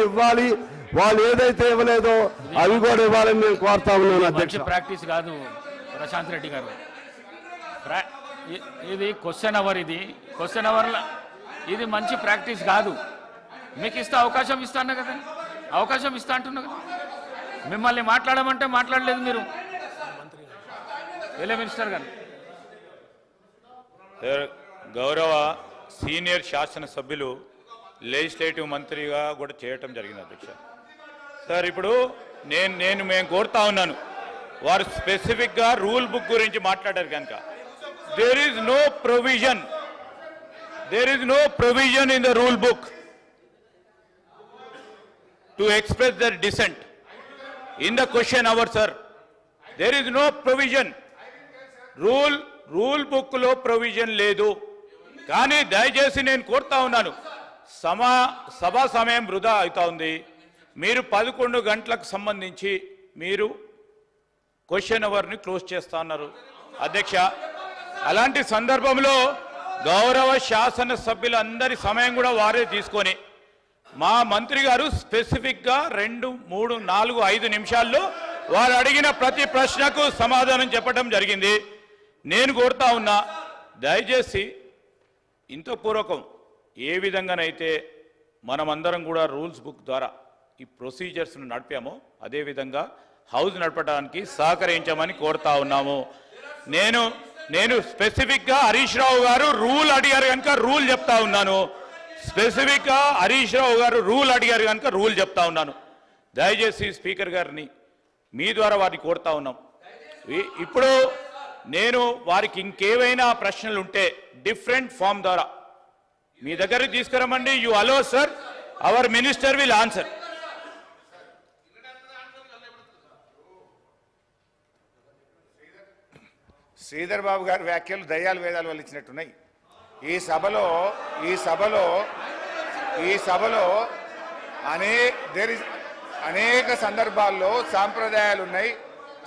నిధులు ఇవ్వాలి. వాళ్ళు ఏదైతే ఇవ్వలేదో అవి కూడా ఇవ్వాలని నేను కోరుతా ఉన్నాను అధ్యక్ష. ప్రాక్టీస్ కాదు ప్రశాంత్ రెడ్డి గారు. ఇది క్వశ్చన్ అవర్ ఇది. క్వశ్చన్ అవర్లో ఇది మంచి ప్రాక్టీస్ కాదు. మీకు ఇస్తే అవకాశం ఇస్తాను కదా? అవకాశం ఇస్తా అంటున్నా కదా? మిమ్మల్ని మాట్లాడమంటే మాట్లాడలేదు మీరు. వెళ్ళే మినిస్టర్ గారు. గౌరవ సీనియర్ శాసనసభ్యులు లెజిస్లేటివ్ మంత్రిగా కూడా చేయటం జరిగింది అధ్యక్ష. సార్ ఇప్పుడు నేను నేను మేము కోరుతా ఉన్నాను. వారు స్పెసిఫిక్గా రూల్ బుక్ గురించి మాట్లాడారు కనుక. There is no provision there is no provision in the rule book to express their dissent in the question hour sir there is no provision rule rule బుక్లో ప్రొవిజన్ లేదు. కానీ దయచేసి నేను కోరుతా ఉన్నాను. సమా సభా సమయం వృధా అవుతా ఉంది మీరు పదకొండు గంటలకు సంబంధించి మీరు క్వశ్చన్ అవర్ని క్లోజ్ చేస్తా ఉన్నారు అధ్యక్ష అలాంటి సందర్భంలో గౌరవ శాసన సభ్యులందరి సమయం కూడా వారే తీసుకొని మా మంత్రి గారు స్పెసిఫిక్గా రెండు మూడు నాలుగు ఐదు నిమిషాల్లో వారు అడిగిన ప్రతి ప్రశ్నకు సమాధానం చెప్పడం జరిగింది. నేను కోరుతా ఉన్నా దయచేసి ఇంత పూర్వకం ఏ విధంగానైతే మనమందరం కూడా రూల్స్ బుక్ ద్వారా ఈ ప్రొసీజర్స్ను నడిపామో అదేవిధంగా హౌస్ నడపడానికి సహకరించమని కోరుతా ఉన్నాము. నేను నేను స్పెసిఫిక్గా హరీష్ రావు గారు రూల్ అడిగారు కనుక రూల్ చెప్తా ఉన్నాను. స్పెసిఫిక్గా హరీష్ రావు గారు రూల్ అడిగారు కనుక రూల్ చెప్తా ఉన్నాను. దయచేసి స్పీకర్ గారిని మీ ద్వారా వారిని కోరుతా ఉన్నాం. ఇప్పుడు నేను వారికి ఇంకేవైనా ప్రశ్నలు ఉంటే డిఫరెంట్ ఫామ్ ద్వారా మీ దగ్గరికి తీసుకురమ్మండి. You allow sir our minister will answer Sridhar Babu గారి వ్యాఖ్యలు దయ్యాలు వేదాలు వాళ్ళు ఇచ్చినట్టున్నాయి. ఈ సభలో ఈ సభలో ఈ సభలో అనే దేర్ ఇస్ అనేక సందర్భాల్లో సాంప్రదాయాలు ఉన్నాయి.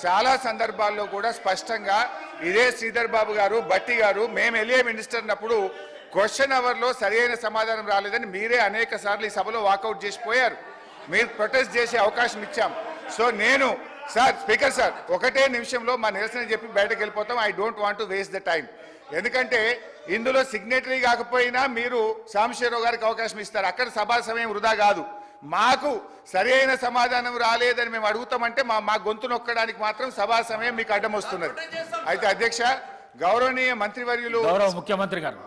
చాలా సందర్భాల్లో కూడా స్పష్టంగా ఇదే శ్రీధర్ బాబు గారు బట్టి గారు మేము వెళ్ళే మినిస్టర్ అన్నప్పుడు క్వశ్చన్ అవర్లో సరైన సమాధానం రాలేదని మీరే అనేక సార్లు ఈ సభలో వాకౌట్ చేసిపోయారు మీరు ప్రొటెస్ట్ చేసే అవకాశం ఇచ్చాం. సో నేను సార్ స్పీకర్ సార్ ఒకటే నిమిషంలో మా నిరసన చెప్పి బయటకు వెళ్ళిపోతాం. I don't want to waste the time ఎందుకంటే ఇందులో సిగ్నేటరీ కాకపోయినా మీరు సాంబశివరావు గారికి అవకాశం ఇస్తారు. అక్కడ సభా సమయం వృధా కాదు. మాకు సరి అయిన సమాధానం రాలేదని మేము అడుగుతామంటే మా మా గొంతు నొక్కడానికి మాత్రం సభా సమయం మీకు అడ్డం వస్తున్నది. అయితే అధ్యక్ష గౌరవనీయ మంత్రివర్యులు గౌరవ ముఖ్యమంత్రి గారు.